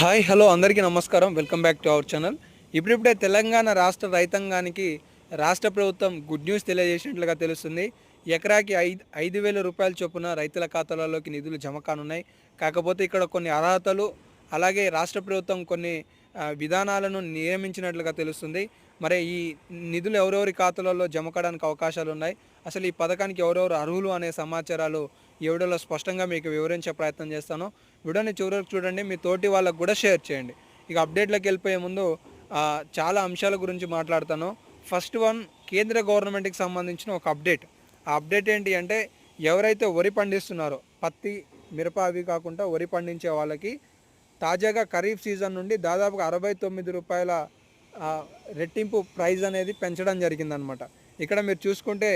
Hi hello అందరికీ నమస్కారం. Welcome back to our channel. ఇప్పుడిప్పుడే తెలంగాణ రాష్ట్ర రైతాంగానికి రాష్ట్ర ప్రభుత్వం గుడ్ న్యూస్ తెలియజేసినట్లుగా తెలుస్తుంది. ఎకరాకి ఐదు ఐదు వేల రూపాయల చొప్పున రైతుల ఖాతాలలోకి నిధులు జమ కానున్నాయి. కాకపోతే ఇక్కడ కొన్ని అర్హతలు అలాగే రాష్ట్ర ప్రభుత్వం కొన్ని విధానాలను నియమించినట్లుగా తెలుస్తుంది. మరి ఈ నిధులు ఎవరెవరి ఖాతాలలో జమ కావడానికి అవకాశాలు ఉన్నాయి అసలు ఈ పథకానికి ఎవరెవరు అర్హులు అనే సమాచారాలు ఈ వీడియోలో స్పష్టంగా మీకు వివరించే ప్రయత్నం చేస్తాను. వీడియోని చివరికి చూడండి మీ తోటి వాళ్ళకు కూడా షేర్ చేయండి. ఇక అప్డేట్లోకి వెళ్ళిపోయే ముందు చాలా అంశాల గురించి మాట్లాడతాను. ఫస్ట్ వన్ కేంద్ర గవర్నమెంట్కి సంబంధించిన ఒక అప్డేట్. ఆ అప్డేట్ ఏంటి అంటే ఎవరైతే వరి పండిస్తున్నారో పత్తి మిరప అవి కాకుండా వరి పండించే వాళ్ళకి తాజాగా ఖరీఫ్ సీజన్ నుండి దాదాపుగా అరవై తొమ్మిది రూపాయల రెట్టింపు ప్రైజ్ అనేది పెంచడం జరిగిందనమాట ఇక్కడ మీరు చూసుకుంటే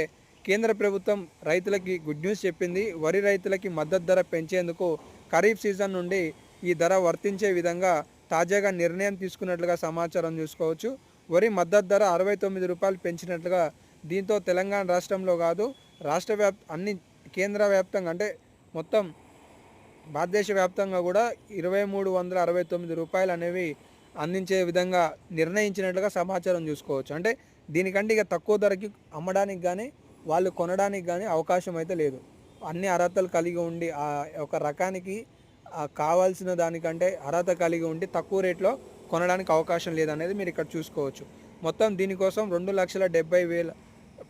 కేంద్ర ప్రభుత్వం రైతులకి గుడ్ న్యూస్ చెప్పింది. వరి రైతులకి మద్దతు ధర పెంచేందుకు ఖరీఫ్ సీజన్ నుండి ఈ ధర వర్తించే విధంగా తాజాగా నిర్ణయం తీసుకున్నట్లుగా సమాచారం చూసుకోవచ్చు. వరి మద్దతు ధర అరవై తొమ్మిది రూపాయలు పెంచినట్లుగా దీంతో తెలంగాణ రాష్ట్రంలో కాదు రాష్ట్ర వ్యాప్ అన్ని కేంద్ర వ్యాప్తంగా అంటే మొత్తం భారతదేశ వ్యాప్తంగా కూడా ఇరవై మూడు వందల అరవై తొమ్మిది రూపాయలు అనేవి అందించే విధంగా నిర్ణయించినట్లుగా సమాచారం చూసుకోవచ్చు. అంటే దీనికంటే ఇక తక్కువ ధరకి అమ్మడానికి కానీ వాళ్ళు కొనడానికి కానీ అవకాశం అయితే లేదు. అన్ని అర్హతలు కలిగి ఉండి ఆ ఒక రకానికి కావాల్సిన దానికంటే అర్హత కలిగి ఉండి తక్కువ రేట్లో కొనడానికి అవకాశం లేదనేది మీరు ఇక్కడ చూసుకోవచ్చు. మొత్తం దీనికోసం రెండు లక్షల డెబ్బై వేల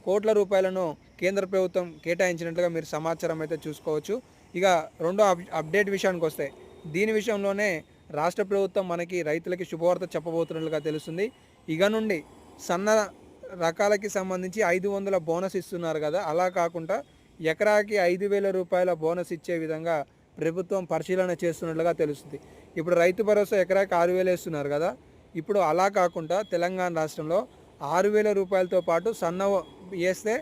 కోట్ల రూపాయలను కేంద్ర ప్రభుత్వం కేటాయించినట్లుగా మీరు సమాచారం అయితే చూసుకోవచ్చు. ఇక రెండో అప్- అప్డేట్ విషయానికి వస్తే దీని విషయంలోనే రాష్ట్ర ప్రభుత్వం మనకి రైతులకి శుభవార్త చెప్పబోతున్నట్లుగా తెలుస్తుంది. ఇక నుండి సన్న రకాలకి సంబంధించి ఐదు వందల బోనస్ ఇస్తున్నారు కదా. అలా కాకుండా ఎకరాకి ఐదు వేల రూపాయల బోనస్ ఇచ్చే విధంగా ప్రభుత్వం పరిశీలన చేస్తున్నట్లుగా తెలుస్తుంది. ఇప్పుడు రైతు భరోసా ఎకరాకి ఆరు వేలు వేస్తున్నారు కదా. ఇప్పుడు అలా కాకుండా తెలంగాణ రాష్ట్రంలో ఆరు వేల రూపాయలతో పాటు సన్న వేస్తే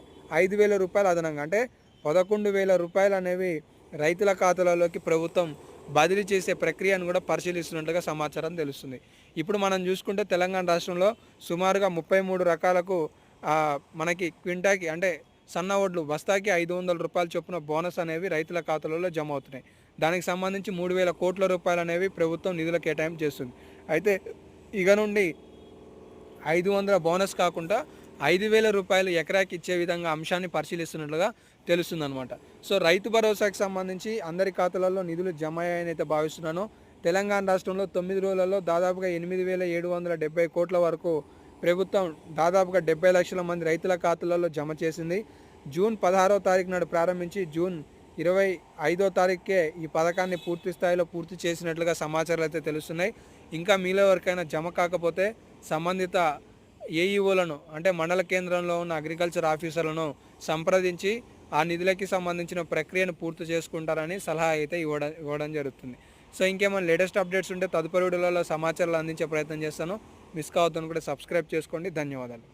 ఐదు వేల రూపాయలు అదనంగా అంటే పదకొండు వేల రూపాయలు అనేవి రైతుల ఖాతాలలోకి ప్రభుత్వం బదిలీ చేసే ప్రక్రియను కూడా పరిశీలిస్తున్నట్లుగా సమాచారం తెలుస్తుంది. ఇప్పుడు మనం చూసుకుంటే తెలంగాణ రాష్ట్రంలో సుమారుగా ముప్పై మూడు రకాలకు మనకి క్వింటాకి అంటే సన్న ఓడ్లు బస్తాకి ఐదు వందల రూపాయల చొప్పున బోనస్ అనేవి రైతుల ఖాతాలలో జమ అవుతున్నాయి దానికి సంబంధించి మూడు వేల కోట్ల రూపాయలు అనేవి ప్రభుత్వం నిధుల కేటాయింపు చేస్తుంది. అయితే ఇక నుండి ఐదు వందల బోనస్ కాకుండా ఐదు వేల రూపాయలు ఎకరాకి ఇచ్చే విధంగా అంశాన్ని పరిశీలిస్తున్నట్లుగా తెలుస్తుందనమాట సో రైతు భరోసాకి సంబంధించి అందరి ఖాతాలలో నిధులు జమ అయ్యాయని అయితే భావిస్తున్నాను. తెలంగాణ రాష్ట్రంలో తొమ్మిది రోజులలో దాదాపుగా ఎనిమిది వేల ఏడు వందల డెబ్బై కోట్ల వరకు ప్రభుత్వం దాదాపుగా డెబ్బై లక్షల మంది రైతుల ఖాతాలలో జమ చేసింది. జూన్ పదహారో తారీఖు నాడు ప్రారంభించి జూన్ ఇరవై ఐదో తారీఖుకే ఈ పథకాన్ని పూర్తి స్థాయిలో పూర్తి చేసినట్లుగా సమాచారాలు అయితే తెలుస్తున్నాయి. ఇంకా మీలో ఎవరికైనా జమ కాకపోతే సంబంధిత ఏఈఓలను అంటే మండల కేంద్రంలో ఉన్న అగ్రికల్చర్ ఆఫీసర్లను సంప్రదించి ఆ నిధులకి సంబంధించిన ప్రక్రియను పూర్తి చేసుకుంటారని సలహా అయితే ఇవ్వడం ఇవ్వడం జరుగుతుంది. సో ఇంకేమైనా లేటెస్ట్ అప్డేట్స్ ఉంటే తదుపరి వీడియోలలో సమాచారాలు అందించే ప్రయత్నం చేస్తాను. మిస్ కావద్దని కూడా సబ్స్క్రైబ్ చేసుకోండి. ధన్యవాదాలు.